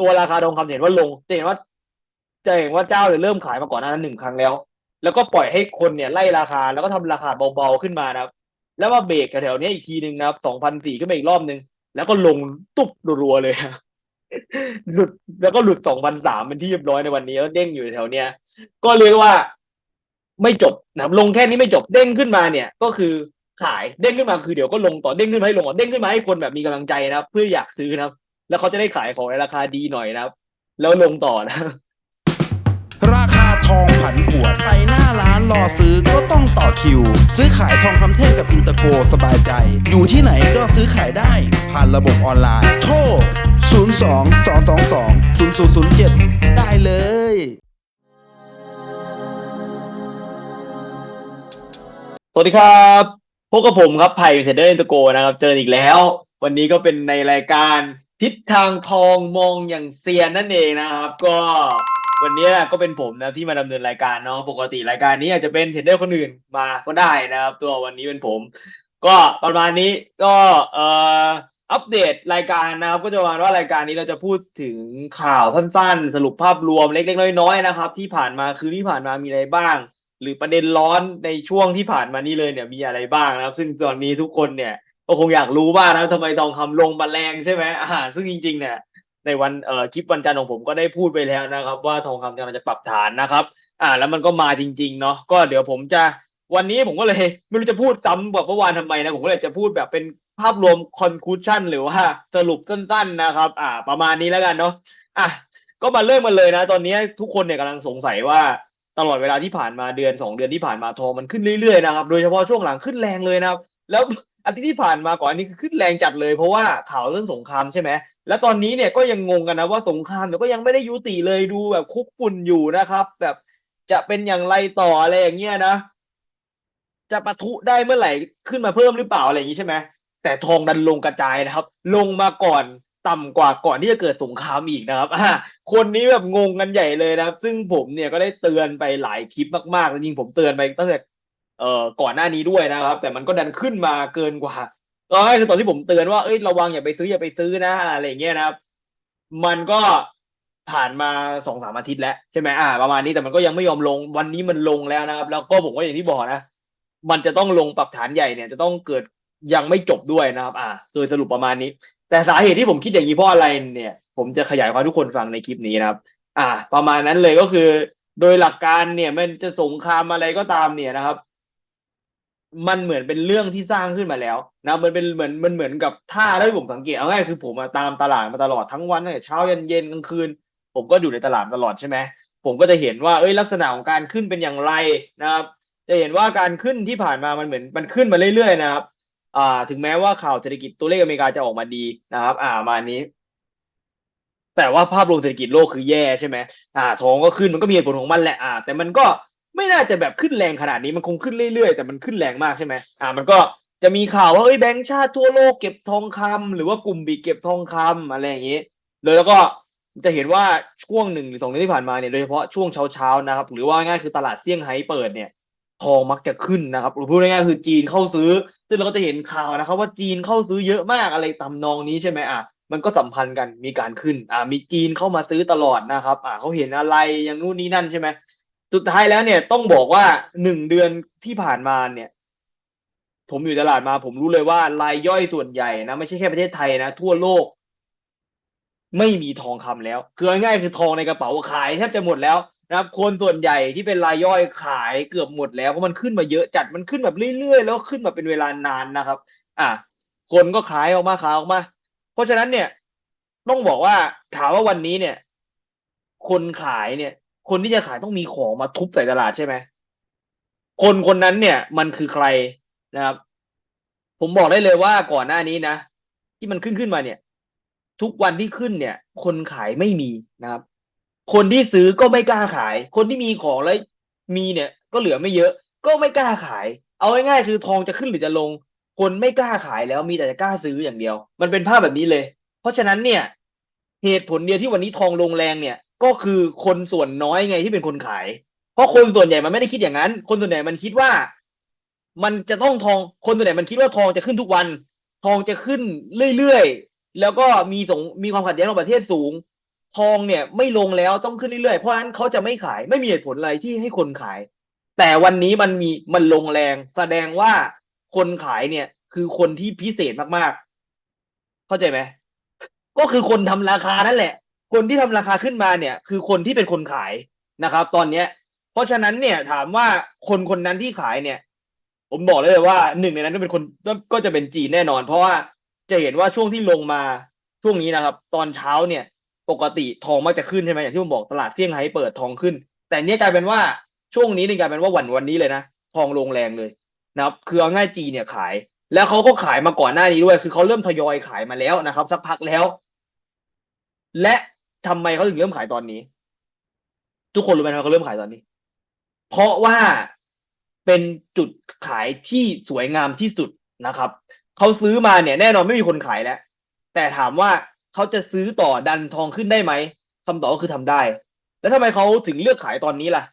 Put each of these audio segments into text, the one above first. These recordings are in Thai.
ตัวราคาทองคำเห็นว่าลงจะเห็นว่าจะเห็นว่าเจ้าเนี่ยเริ่มขายมาก่อนหน้านั้นหนึ่งครั้งแล้ว แล้วก็ปล่อยให้คนเนี่ยไล่ราคาแล้วก็ทำราคาเบาๆขึ้นมานะครับ แล้วมาเบรกแถวๆเนี้ยอีกทีหนึ่งนะครับสองพันสี่ขึ้นมาอีกรอบหนึ่งแล้วก็ลงตุ๊บรัวๆเลยหลุดแล้วก็หลุดสองพันสามเป็นที่เรียบร้อยในวันนี้แล้วเด้งอยู่แถวเนี้ย ก็เรียกว่าไม่จบนะลงแค่นี้ไม่จบเด้งขึ้นมาเนี่ย ก็คือขายเด้งขึ้นมาคือเดี๋ยวก็ลงต่อเด้งขึ้นมาให้ลงต่อเด้งขึ้นมาให้คนแบบมีกำลังใจนะครับเพื่ออยากซื้อนะครับ แล้วเขาจะได้ขายของในราคาดีหน่อยนะครับ แล้วลงต่อนะ ราคาทองผันผวนไปหน้าร้านรอซื้อก็ต้องต่อคิว ซื้อขายทองคำเท่งกับอินเตอร์โกสบายใจ อยู่ที่ไหนก็ซื้อขายได้ ผ่านระบบออนไลน์ โทร 02 222 0007 ได้เลยสวัสดีครับพบกับผมครับไผ่เทรดเดอร์อินเตอร์โกนะครับ เจออีกแล้ว วันนี้ก็เป็นในรายการ ทิศทางทองมองอย่างเซียนนั่นเองนะครับ ก็วันนี้ก็เป็นผมนะที่มาดำเนินรายการเนาะปกติรายการนี้อาจจะเป็นเทรดเดอร์คนอื่นมาก็ได้นะครับ ตัววันนี้เป็นผม ก็ประมาณนี้ก็เอ่ออัปเดตรายการนะครับ ก็จะประมาณว่ารายการนี้เราจะพูดถึงข่าวสั้นๆ สรุปภาพรวมเล็กๆน้อยๆนะครับ ที่ผ่านมาคืนที่ผ่านมามีอะไรบ้าง หรือประเด็นร้อนในช่วงที่ผ่านมานี่เลยเนี่ยมีอะไรบ้างนะครับ ซึ่งตอนนี้ทุกคนเนี่ย ก็คงอยากรู้บ้างนะทำไมทองคำลงมาแรงใช่ไหมอ่า ซึ่งจริงๆเนี่ยในวันเอ่อคลิปวันจันทร์ของผมก็ได้พูดไปแล้วนะครับ ว่าทองคำกำลังจะปรับฐานนะครับ อ่า แล้วมันก็มาจริง ๆ เนาะก็เดี๋ยวผมจะวันนี้ผมก็เลยไม่รู้จะพูดซ้ำแบบเมื่อวานทำไมนะผมก็เลยจะพูดแบบเป็นภาพรวม conclusion หรือว่าสรุปสั้น ๆนะครับ อ่า ประมาณนี้แล้วกันเนาะอะก็มาเริ่มกันเลยนะ ตอนนี้ทุกคนเนี่ยกำลังสงสัยว่าตลอดเวลาที่ผ่านมาเดือนสองเดือนที่ผ่านมาทองมันขึ้นเรื่อยๆนะครับ โดยเฉพาะช่วงหลังขึ้นแรงเลยนะครับ แล้ว อาทิตย์ที่ผ่านมาก่อนอันนี้คือขึ้นแรงจัดเลยเพราะว่าข่าวเรื่องสงครามใช่ไหมแล้วตอนนี้เนี่ยก็ยังงงกันนะว่าสงครามเนี่ยก็ยังไม่ได้ยุติเลยดูแบบคุกฝุ่นอยู่นะครับ แบบจะเป็นอย่างไรต่ออะไรอย่างเงี้ยนะ จะปะทุได้เมื่อไหร่ขึ้นมาเพิ่มหรือเปล่าอะไรอย่างนี้ใช่ไหมแต่ทองดันลงกระจายนะครับ ลงมาก่อนต่ำกว่าก่อนที่จะเกิดสงครามอีกนะครับอ่าคนนี้แบบงงกันใหญ่เลยนะครับ ซึ่งผมเนี่ยก็ได้เตือนไปหลายคลิปมากๆจริงผมเตือนไปตั้งแต่ เอ่อก่อนหน้านี้ด้วยนะครับ แต่มันก็ดันขึ้นมาเกินกว่าตอนแรกคือตอนที่ผมเตือนว่าเอ้ยระวังอย่าไปซื้ออย่าไปซื้อนะอะไรอย่างเงี้ยนะครับ มันก็ผ่านมาสองสามอาทิตย์แล้วใช่ไหมอ่า ประมาณนี้แต่มันก็ยังไม่ยอมลงวันนี้มันลงแล้วนะครับ แล้วก็ผมก็อย่างที่บอกนะ มันจะต้องลงปรับฐานใหญ่เนี่ยจะต้องเกิดยังไม่จบด้วยนะครับ อ่าโดยสรุปประมาณนี้ แต่สาเหตุที่ผมคิดอย่างนี้เพราะอะไรเนี่ย ผมจะขยายความให้ทุกคนฟังในคลิปนี้นะครับ อ่า ประมาณนั้นเลยก็คือ โดยหลักการเนี่ยมันจะสงครามอะไรก็ตามเนี่ยนะครับ มันเหมือนเป็นเรื่องที่สร้างขึ้นมาแล้วนะมันเป็นเหมือนมันเหมือนกับท่าที่ผมสังเกตเอาง่ายคือผมมาตามตลาดมาตลอดทั้งวันตั้งแต่เช้ายันเย็นกลางคืน ผมก็อยู่ในตลาดตลอดใช่ไหมผมก็จะเห็นว่าเอ้ยลักษณะของการขึ้นเป็นอย่างไรนะครับจะเห็นว่าการขึ้นที่ผ่านมามันเหมือนมันขึ้นมาเรื่อยๆนะครับอ่าถึงแม้ว่าข่าวเศรษฐกิจตัวเลขอเมริกาจะออกมาดีนะครับ อ่ามานี้ แต่ว่าภาพรวมเศรษฐกิจโลกคือแย่ใช่ไหมอ่าทองก็ขึ้นมันก็มีเหตุผลของมันแหละอ่า แต่มันก็ ไม่น่าจะแบบขึ้นแรงขนาดนี้มันคงขึ้นเรื่อยๆ แต่มันขึ้นแรงมากใช่ไหมอ่ามันก็จะมีข่าวว่าเอ้ยแบงก์ชาติทั่วโลกเก็บทองคำหรือว่ากลุ่มบีเก็บทองคำอะไรอย่างนี้เลยแล้วก็จะเห็นว่าช่วงหนึ่งหรือสองเดือนที่ผ่านมาเนี่ยโดยเฉพาะช่วงเช้าๆนะครับ หรือว่าง่ายคือตลาดเซี่ยงไฮ้เปิดเนี่ย ทองมักจะขึ้นนะครับหรือพูดง่ายๆคือจีนเข้าซื้อ ซึ่งเราก็จะเห็นข่าวนะครับ ว่าจีนเข้าซื้อเยอะมากอะไรตำนองนี้ใช่ไหมอะมันก็สัมพันธ์กันมีการขึ้นอ่ามีจีนเข้ามาซื้อตลอดนะครับอ่าเขาเห็นอะไรอย่างนู่นนี่นั่นใช่ไหม สุดท้ายแล้วเนี่ยต้องบอกว่าหนึ่งเดือนที่ผ่านมาเนี่ย ผมอยู่ตลาดมา ผมรู้เลยว่ารายย่อยส่วนใหญ่นะไม่ใช่แค่ประเทศไทยนะ ทั่วโลก ไม่มีทองคำแล้วคือง่ายคือทองในกระเป๋าขายแทบจะหมดแล้วนะครับ คนส่วนใหญ่ที่เป็นรายย่อยขายเกือบหมดแล้วเพราะมันขึ้นมาเยอะจัดมันขึ้นแบบเรื่อยๆแล้วขึ้นมาเป็นเวลานานนะครับ อะคนก็ขายออกมาขายออกมา เพราะฉะนั้นเนี่ย ต้องบอกว่าถามว่าวันนี้เนี่ย คนขายเนี่ย คนที่จะขายต้องมีของมาทุบใส่ตลาดใช่ไหมคนคนนั้นเนี่ย มันคือใครนะครับ ผมบอกได้เลยว่าก่อนหน้านี้นะที่มันขึ้นขึ้นมาเนี่ย ทุกวันที่ขึ้นเนี่ย คนขายไม่มีนะครับ คนที่ซื้อก็ไม่กล้าขาย คนที่มีของแล้วมีเนี่ย ก็เหลือไม่เยอะ ก็ไม่กล้าขาย เอาง่ายๆคือทองจะขึ้นหรือจะลง คนไม่กล้าขายแล้วมีแต่จะกล้าซื้ออย่างเดียว มันเป็นภาพแบบนี้เลย เพราะฉะนั้นเนี่ย เหตุผลเดียวที่วันนี้ทองลงแรงเนี่ย ก็คือคนส่วนน้อยไงที่เป็นคนขาย เพราะคนส่วนใหญ่มันไม่ได้คิดอย่างนั้น คนส่วนใหญ่มันคิดว่า มันจะต้องทองคนส่วนใหญ่มันคิดว่าทองจะขึ้นทุกวัน ทองจะขึ้นเรื่อยๆแล้วก็มีสงมีความขัดแย้งระหว่างประเทศสูง ทองเนี่ยไม่ลงแล้วต้องขึ้นเรื่อยๆเพราะฉะนั้นเขาจะไม่ขายไม่มีเหตุผลอะไรที่ให้คนขาย แต่วันนี้มันมีมันลงแรง แสดงว่าคนขายเนี่ย คือคนที่พิเศษมากๆ เข้าใจไหมก็คือคนทำราคานั่นแหละ คนที่ทำราคาขึ้นมาเนี่ย คือคนที่เป็นคนขายนะครับ ตอนเนี้ย เพราะฉะนั้นเนี่ยถามว่าคนคนนั้นที่ขายเนี่ย ผมบอกเลยว่าหนึ่งในนั้นก็เป็นคนก็จะเป็นจีนแน่นอน เพราะว่าจะเห็นว่าช่วงที่ลงมาช่วงนี้นะครับ ตอนเช้าเนี่ย ปกติทองมักจะขึ้นใช่ไหมอย่างที่ผมบอกตลาดเซี่ยงไฮ้เปิดทองขึ้น แต่เนี่ยกลายเป็นว่าช่วงนี้นี่กลายเป็นว่าวันวันนี้เลยนะทองลงแรงเลยนะครับคือเอาง่ายจีเนี่ยขาย แล้วเขาก็ขายมาก่อนหน้านี้ด้วย คือเขาเริ่มทยอยขายมาแล้วนะครับ สักพักแล้ว และ ทำไมเขาถึงเริ่มขายตอนนี้ ทุกคนรู้ไหมว่าเขาเริ่มขายตอนนี้ เพราะว่าเป็นจุดขายที่สวยงามที่สุดนะครับเขาซื้อมาเนี่ยแน่นอนไม่มีคนขายแล้ว แต่ถามว่าเขาจะซื้อต่อดันทองขึ้นได้ไหมคำตอบก็คือทำได้ แล้วทำไมเขาถึงเลือกขายตอนนี้ล่ะ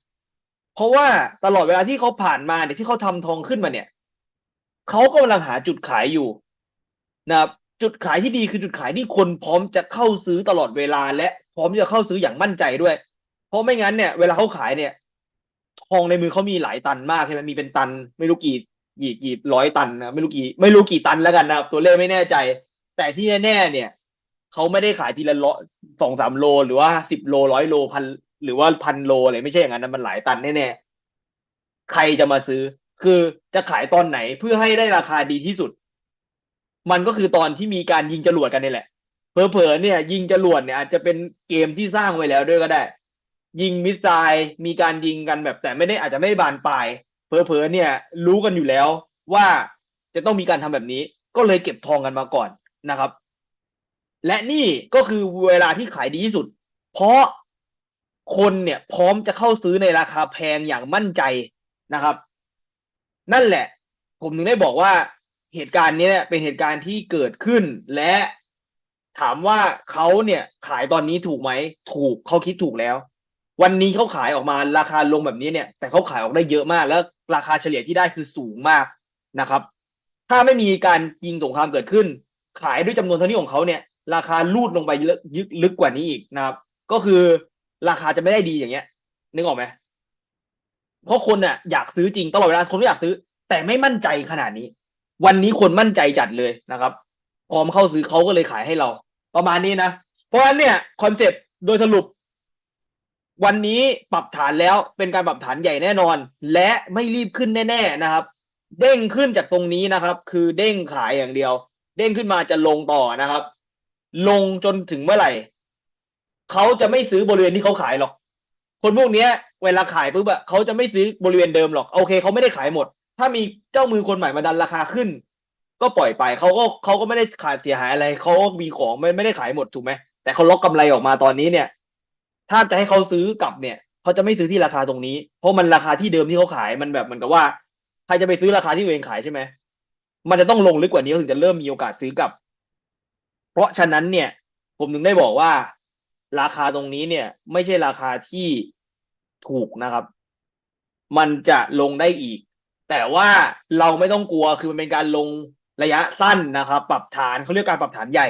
เพราะว่าตลอดเวลาที่เขาผ่านมาเนี่ยที่เขาทำทองขึ้นมาเนี่ยเขากำลังหาจุดขายอยู่นะครับจุดขายที่ดีคือจุดขายที่คนพร้อมจะเข้าซื้อตลอดเวลาและ พร้อมจะเข้าซื้ออย่างมั่นใจด้วย เพราะไม่งั้นเนี่ยเวลาเขาขายเนี่ย ทองในมือเขามีหลายตันมากใช่ไหมมีเป็นตัน ไม่รู้กี่กี่กี่ร้อยตันนะไม่รู้กี่ ไม่รู้กี่ตันแล้วกันนะครับ ตัวเลขไม่แน่ใจ แต่ที่แน่ๆเนี่ยเขาไม่ได้ขายทีละร้อยสองสามโล หรือว่าสิบโลร้อยโลพันหรือว่าพันโลอะไรไม่ใช่อย่างนั้นนะมันหลายตันแน่ๆใครจะมาซื้อ คือจะขายตอนไหนเพื่อให้ได้ราคาดีที่สุด มันก็คือตอนที่มีการยิงจรวดกันนี่แหละ เผลอๆเนี่ย ยิงจรวดเนี่ยอาจจะเป็นเกมที่สร้างไว้แล้วด้วยก็ได้ ยิงมิสไซล์มีการยิงกันแบบแต่ไม่ได้อาจจะไม่บานปลายเผลอๆเนี่ย รู้กันอยู่แล้วว่าจะต้องมีการทำแบบนี้ ก็เลยเก็บทองกันมาก่อนนะครับ และนี่ก็คือเวลาที่ขายดีที่สุด เพราะคนเนี่ยพร้อมจะเข้าซื้อในราคาแพงอย่างมั่นใจนะครับ นั่นแหละ ผมถึงได้บอกว่าเหตุการณ์นี้เป็นเหตุการณ์ที่เกิดขึ้นและ ถามว่าเขาเนี่ยขายตอนนี้ถูกไหมถูกเขาคิดถูกแล้ว วันนี้เขาขายออกมาราคาลงแบบนี้เนี่ย แต่เขาขายออกได้เยอะมาก แล้วราคาเฉลี่ยที่ได้คือสูงมากนะครับ ถ้าไม่มีการยิงสงครามเกิดขึ้น ขายด้วยจำนวนเท่านี้ของเขาเนี่ย ราคาลูดลงไปลึกยึกลึกกว่านี้อีกนะครับ ก็คือราคาจะไม่ได้ดีอย่างเงี้ยนึกออกไหมเพราะคนเนี่ยอยากซื้อจริงตลอดเวลาคนก็อยากซื้อ แต่ไม่มั่นใจขนาดนี้ วันนี้คนมั่นใจจัดเลยนะครับ พร้อมเข้าซื้อเขาก็เลยขายให้เรา ประมาณนี้นะ เพราะฉะนั้นเนี่ยคอนเซปต์โดยสรุป วันนี้ปรับฐานแล้วเป็นการปรับฐานใหญ่แน่นอน และไม่รีบขึ้นแน่ๆนะครับ เด้งขึ้นจากตรงนี้นะครับ คือเด้งขายอย่างเดียว เด้งขึ้นมาจะลงต่อนะครับ ลงจนถึงเมื่อไหร่เขาจะไม่ซื้อบริเวณที่เขาขายหรอก คนพวกเนี้ย เวลาขายปุ๊บอะเขาจะไม่ซื้อบริเวณเดิมหรอกโอเคเขาไม่ได้ขายหมด ถ้ามีเจ้ามือคนใหม่มาดันราคาขึ้น ก็ปล่อยไปเขาก็เขาก็ไม่ได้ขายเสียหายอะไรเขาก็มีของไม่ไม่ได้ขายหมดถูกไหมแต่เขาล็อกกำไรออกมาตอนนี้เนี่ย ถ้าจะให้เขาซื้อกลับเนี่ยเขาจะไม่ซื้อที่ราคาตรงนี้ เพราะมันราคาที่เดิมที่เขาขายมันแบบเหมือนกับว่าใครจะไปซื้อราคาที่ตัวเองขายใช่ไหมมันจะต้องลงลึกกว่านี้เขาถึงจะเริ่มมีโอกาสซื้อกลับ เพราะฉะนั้นเนี่ย ผมถึงได้บอกว่า ราคาตรงนี้เนี่ย ไม่ใช่ราคาที่ถูกนะครับ มันจะลงได้อีก แต่ว่าเราไม่ต้องกลัวคือมันเป็นการลง ระยะสั้นนะครับ ปรับฐานเขาเรียกการปรับฐานใหญ่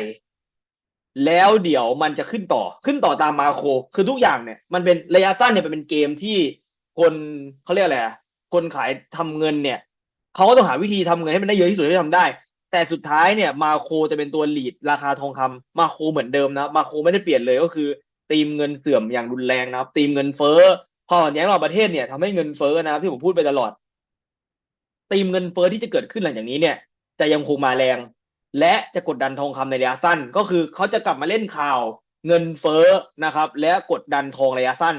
แล้วเดี๋ยวมันจะขึ้นต่อขึ้นต่อตามมาโคร คือทุกอย่างเนี่ย มันเป็นระยะสั้นเนี่ยมันเป็นเกมที่คนเขาเรียกอะไรคนขายทำเงินเนี่ยเขาก็ต้องหาวิธีทำเงินให้มันได้เยอะที่สุดที่ทำได้ แต่สุดท้ายเนี่ยมาโครจะเป็นตัวหลีดราคาทองคำมาโครเหมือนเดิมนะมาโครไม่ได้เปลี่ยนเลยก็คือตีมเงินเสื่อมอย่างรุนแรงนะครับตีมเงินเฟ้อพอแย้งระหว่างประเทศเนี่ยทำให้เงินเฟ้อนะครับที่ผมพูดไปตลอดตีมเงินเฟ้อที่จะเกิดขึ้นหลังจากนี้เนี่ย จะยังคงมาแรง และจะกดดันทองคำในระยะสั้น ก็คือเขาจะกลับมาเล่นข่าวเงินเฟ้อนะครับ และกดดันทองระยะสั้น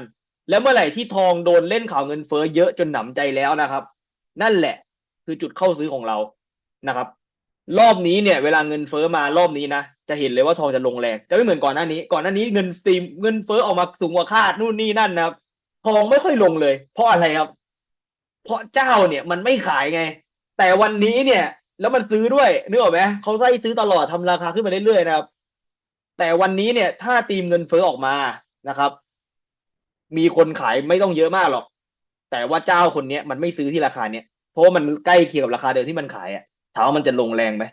แล้วเมื่อไหร่ที่ทองโดนเล่นข่าวเงินเฟ้อเยอะจนหนำใจแล้วนะครับ นั่นแหละคือจุดเข้าซื้อของเรานะครับ รอบนี้เนี่ย เวลาเงินเฟ้อมารอบนี้นะจะเห็นเลยว่าทองจะลงแรงจะไม่เหมือนก่อนหน้านี้ ก่อนหน้านี้เงินซีมเงินเฟ้อออกมาสูงกว่าคาดนู่นนี่นั่นนะครับทองไม่ค่อยลงเลย เพราะอะไรครับ เพราะเจ้าเนี่ยมันไม่ขายไง แต่วันนี้เนี่ย แล้วมันซื้อด้วยนึกออกไหมเขาไล่ซื้อตลอดทำราคาขึ้นมาเรื่อยๆนะครับ แต่วันนี้เนี่ย ถ้าตีมเงินเฟ้อออกมานะครับ มีคนขายไม่ต้องเยอะมากหรอก แต่ว่าเจ้าคนเนี้ยมันไม่ซื้อที่ราคาเนี้ยเพราะมันใกล้เคียงกับราคาเดิมที่มันขายอะถามว่ามันจะลงแรงไหม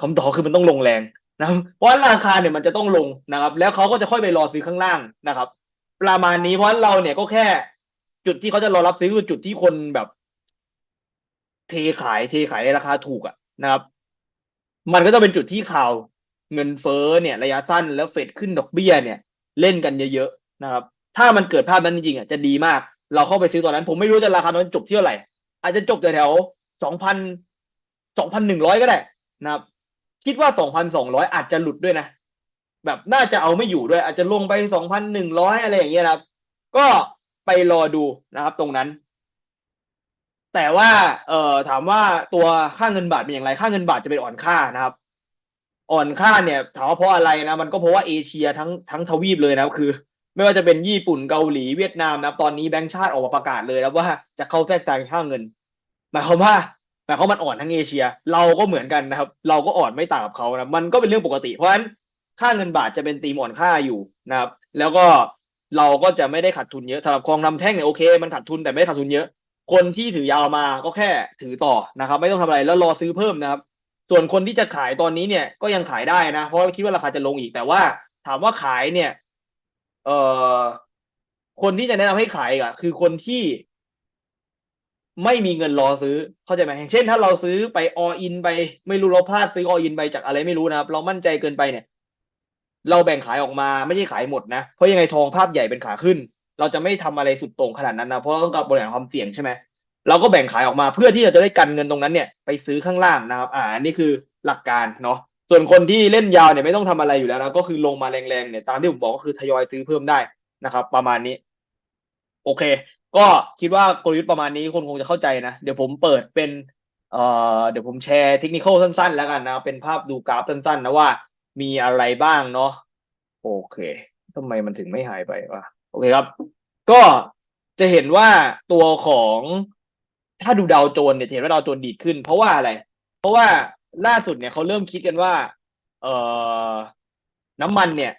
คำตอบคือมันต้องลงแรงนะเพราะราคาเนี่ยมันจะต้องลงนะครับ แล้วเขาก็จะค่อยไปรอซื้อข้างล่างนะครับ ประมาณนี้เพราะเราเนี่ยก็แค่จุดที่เขาจะรอรับซื้อคือจุดที่คนแบบ ทขายเทขายในราคาถูกอะนะครับ มันก็จะเป็นจุดที่ข่าวเงินเฟ้อเนี่ย ระยะสั้นแล้วเฟดขึ้นดอกเบี้ยเนี่ย เล่นกันเยอะๆนะครับ ถ้ามันเกิดภาพนั้นจริงๆอะจะดีมาก เราเข้าไปซื้อตอนนั้น ผมไม่รู้จะราคาตอนนั้นจบที่เท่าไหร่ อาจจะจบแถวสองพันสองพันหนึ่งร้อยก็ได้นะครับ คิดว่าสองพันสองร้อยอาจจะหลุดด้วยนะ แบบน่าจะเอาไม่อยู่ด้วย อาจจะลงไปสองพันหนึ่งร้อยอะไรอย่างเงี้ยนะครับ ก็ไปรอดูนะครับ ตรงนั้น แต่ว่าเอ่อถามว่าตัวค่าเงินบาทเป็นอย่างไรค่าเงินบาทจะเป็นอ่อนค่านะครับ อ่อนค่าเนี่ยถามว่าเพราะอะไรนะมันก็เพราะว่าเอเชียทั้งทั้งทวีปเลยนะคือ ไม่ว่าจะเป็นญี่ปุ่นเกาหลีเวียดนามนะตอนนี้แบงก์ชาติออกมาประกาศเลยนะว่าจะเข้าแทรกแซงค่าเงินหมายความว่าหมายความมันอ่อนทั้งเอเชีย เราก็เหมือนกันนะครับ เราก็อ่อนไม่ต่างกับเขานะมันก็เป็นเรื่องปกติเพราะฉะนั้นค่าเงินบาทจะเป็นตีมอ่อนค่าอยู่นะครับ แล้วก็เราก็จะไม่ได้ขาดทุนเยอะสำหรับคลองนำแท่งเนี่ยโอเค มันขาดทุนแต่ไม่ได้ขาดทุนเยอะ คนที่ถือยาวมาก็แค่ถือต่อนะครับ ไม่ต้องทำอะไรแล้วรอซื้อเพิ่มนะครับ ส่วนคนที่จะขายตอนนี้เนี่ยก็ยังขายได้นะ เพราะคิดว่าราคาจะลงอีกแต่ว่า ถามว่าขายเนี่ย เอ่อคนที่จะแนะนำให้ขายอะ คือคนที่ไม่มีเงินรอซื้อเข้าใจไหมอย่างเช่น ถ้าเราซื้อไปออินไป ไม่รู้เราพลาดซื้อออินไปจากอะไรไม่รู้นะครับ เรามั่นใจเกินไปเนี่ย เราแบ่งขายออกมาไม่ใช่ขายหมดนะ เพราะยังไงทองภาพใหญ่เป็นขาขึ้น เราจะไม่ทำอะไรสุดโต่งขนาดนั้นนะเพราะเราต้องการบริหารความเสี่ยงใช่ไหมเราก็แบ่งขายออกมาเพื่อที่เราจะได้กันเงินตรงนั้นเนี่ยไปซื้อข้างล่างนะครับ อ่านนี้คือหลักการเนาะส่วนคนที่เล่นยาวเนี่ยไม่ต้องทำอะไรอยู่แล้วนะก็คือลงมาแรงๆเนี่ยตามที่ผมบอกก็คือทยอยซื้อเพิ่มได้นะครับ ประมาณนี้ โอเค ก็คิดว่ากลยุทธ์ประมาณนี้คนคงจะเข้าใจนะ เดี๋ยวผมเปิดเป็นเอ่อเดี๋ยวผมแชร์เทคนิคสั้นๆ แล้วกันนะเป็นภาพดูกราฟสั้นๆนะว่ามีอะไรบ้างเนาะโอเคทำไมมันถึงไม่หายไปวะ โอเคครับ ก็จะเห็นว่าตัวของถ้าดูดาวโจนเนี่ยเห็นว่าดาวโจนดีดขึ้น เพราะว่าอะไร เพราะว่าล่าสุดเนี่ยเขาเริ่มคิดกันว่า เอ่อน้ำมันเนี่ย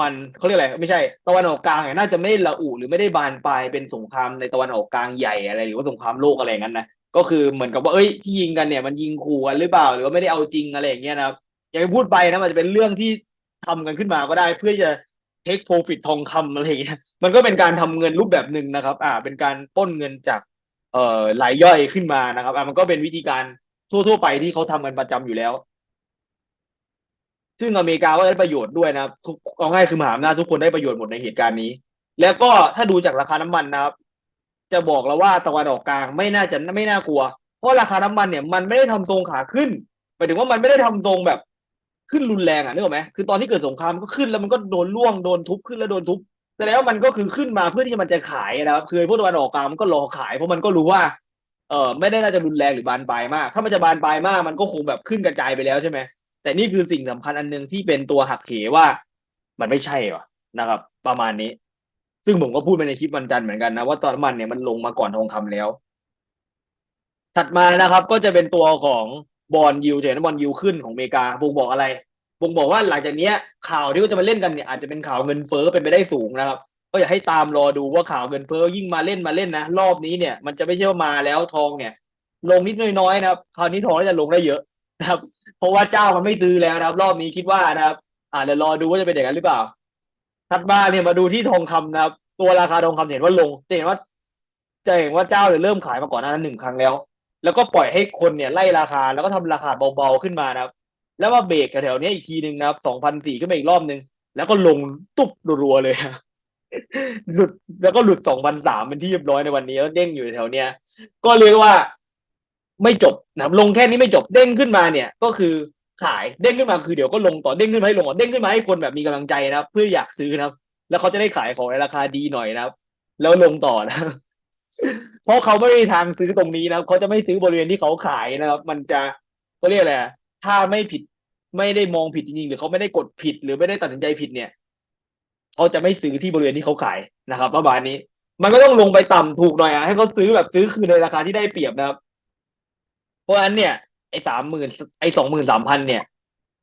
มันเขาเรียกอะไรไม่ใช่ตะวันออกกลางเนี่ยน่าจะไม่ได้ระอุหรือไม่ได้บานปลายเป็นสงครามในตะวันออกกลางใหญ่อะไรหรือว่าสงครามโลกอะไรงั้นนะก็คือเหมือนกับว่าเอ้ยที่ยิงกันเนี่ยมันยิงขู่กันหรือเปล่า หรือว่าไม่ได้เอาจริงอะไรอย่างเงี้ยนะครับอย่างที่พูดไปนะมันจะเป็นเรื่องที่ทำกันขึ้นมาก็ได้ เพื่อจะ เทคโปรฟิตทองคำอะไรอย่างเงี้ยมันก็เป็นการทำเงินรูปแบบหนึ่งนะครับ อ่า เป็นการป้นเงินจากเอ่อรายย่อยขึ้นมานะครับ อ่ามันก็เป็นวิธีการทั่ว ๆ ไปที่เขาทำกันประจำอยู่แล้ว ซึ่งอเมริกาก็ได้ประโยชน์ด้วยนะครับทุกเอาง่ายคือมหาอำนาจทุกคนได้ประโยชน์หมดในเหตุการณ์นี้ แล้วก็ถ้าดูจากราคาน้ำมันนะครับ จะบอกแล้วว่าตะวันออกกลางไม่น่าจะไม่น่ากลัว เพราะราคาน้ำมันเนี่ยมันไม่ได้ทำทรงขาขึ้นหมายถึงว่ามันไม่ได้ทำทรงแบบ ขึ้นรุนแรงอะนึกออกไหมคือตอนที่เกิดสงครามก็ขึ้นแล้วมันก็โดนล่วงโดนทุบขึ้นแล้วโดนทุบแสดงว่ามันก็คือขึ้นมาเพื่อที่มันจะขายนะครับคือพวกตะวันออกกลางมันก็รอขายเพราะมันก็รู้ว่าเออไม่ได้น่าจะรุนแรงหรือบานปลายมาก ถ้ามันจะบานปลายมากมันก็คงแบบขึ้นกระจายไปแล้วใช่ไหมแต่นี่คือสิ่งสำคัญอันหนึ่งที่เป็นตัวหักเหว่า มันไม่ใช่หรอนะครับ ประมาณนี้ ซึ่งผมก็พูดไปในคลิปวันจันทร์เหมือนกันนะว่าตอนมันเนี่ยมันลงมาก่อนทองคำแล้ว ถัดมานะครับ ก็จะเป็นตัวของ บอลยูเห็นบอลยูขึ้นของอเมริกาบ่งบอกอะไรบ่งบอกว่าหลังจากนี้ข่าวที่เขาจะมาเล่นกันเนี่ยอาจจะเป็นข่าวเงินเฟ้อเป็นไปได้สูงนะครับ ก็อยากให้ตามรอดูว่าข่าวเงินเฟ้อยิ่งมาเล่นมาเล่นนะ รอบนี้เนี่ยมันจะไม่ใช่ว่ามาแล้วทองเนี่ย ลงนิดน้อยๆนะครับคราวนี้ทองจะลงได้เยอะนะครับ เพราะว่าเจ้ามันไม่ซื้อแล้วนะครับ รอบนี้คิดว่านะครับ อ่าเดี๋ยวรอดูว่าจะเป็นอย่างนั้นหรือเปล่าถัดมาเนี่ยมาดูที่ทองคำนะครับ ตัวราคาทองคำเห็นว่าลงจะเห็นว่าจะเห็นว่าเจ้าเนี่ยเริ่มขายมาก่อนหน้านั้นหนึ่งครั้งแล้ว แล้วก็ปล่อยให้คนเนี่ยไล่ราคาแล้วก็ทำราคาเบาๆขึ้นมานะครับ แล้วมาเบรกแถวๆเนี้ยอีกทีหนึ่งนะครับสองพันสี่ขึ้นไปอีกรอบหนึ่งแล้วก็ลงตุ๊บรัวๆเลยหลุดแล้วก็หลุดสองพันสามเป็นที่เรียบร้อยในวันนี้แล้วเด้งอยู่แถวเนี้ย ก็เรียกว่าไม่จบนะครับลงแค่นี้ไม่จบเด้งขึ้นมาเนี่ย ก็คือขายเด้งขึ้นมาคือเดี๋ยวก็ลงต่อเด้งขึ้นมาให้ลงต่อเด้งขึ้นมาให้คนแบบมีกำลังใจนะครับ เพื่ออยากซื้อนะครับ แล้วเขาจะได้ขายของในราคาดีหน่อยนะครับ แล้วลงต่อนะ เพราะเขาไม่มีทางซื้อตรงนี้นะครับเขาจะไม่ซื้อบริเวณที่เขาขายนะครับ มันจะเขาเรียกอะไรถ้าไม่ผิดไม่ได้มองผิดจริงๆหรือเขาไม่ได้กดผิด หรือไม่ได้ตัดสินใจผิดเนี่ยเขาจะไม่ซื้อที่บริเวณที่เขาขายนะครับประมาณนี้ มันก็ต้องลงไปต่ำถูกหน่อยอะให้เขาซื้อแบบซื้อคืนในราคาที่ได้เปรียบนะครับ เพราะฉะนั้นเนี่ยไอ้สามหมื่นไอ้สองหมื่นสามพันเนี่ย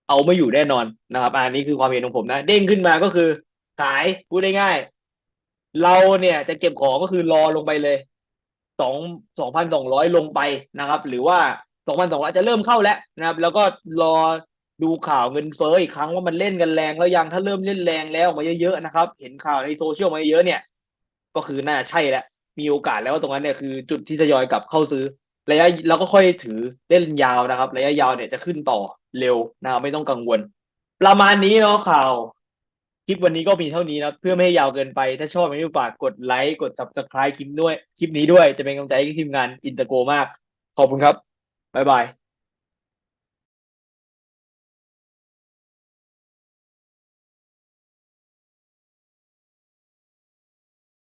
เอาไม่อยู่แน่นอนนะครับ อันนี้คือความเห็นของผมนะ เด้งขึ้นมาก็คือขายพูดได้ง่าย เราเนี่ยจะเก็บของก็คือรอลงไปเลยสองสองพันสองร้อยลงไปนะครับ หรือว่าสองพันสองร้อยจะเริ่มเข้าแล้วนะครับ แล้วก็รอดูข่าวเงินเฟ้ออีกครั้งว่ามันเล่นกันแรงแล้วยังถ้าเริ่มเล่นแรงแล้วออกมาเยอะๆนะครับ เห็นข่าวในโซเชียลมาเยอะเนี่ย ก็คือน่าใช่แล้วมีโอกาสแล้วว่าตรงนั้นเนี่ยคือจุดที่ทยอยกลับเข้าซื้อระยะแล้วก็ค่อยถือเล่นยาวนะครับ ระยะยาวเนี่ยจะขึ้นต่อเร็วนะไม่ต้องกังวล ประมาณนี้เนาะข่าว ลิปวันนี้ก็มีเท่านี้นะเพื่อไม่ให้ยาวเกินไป ถ้าชอบไม่ฝากกดไลค์กด subscribe คลิปด้วยคลิปนี้ด้วยจะเป็นกำลังใจให้ทีมงานอินเตอร์โกมาก ขอบคุณครับบ๊ายบาย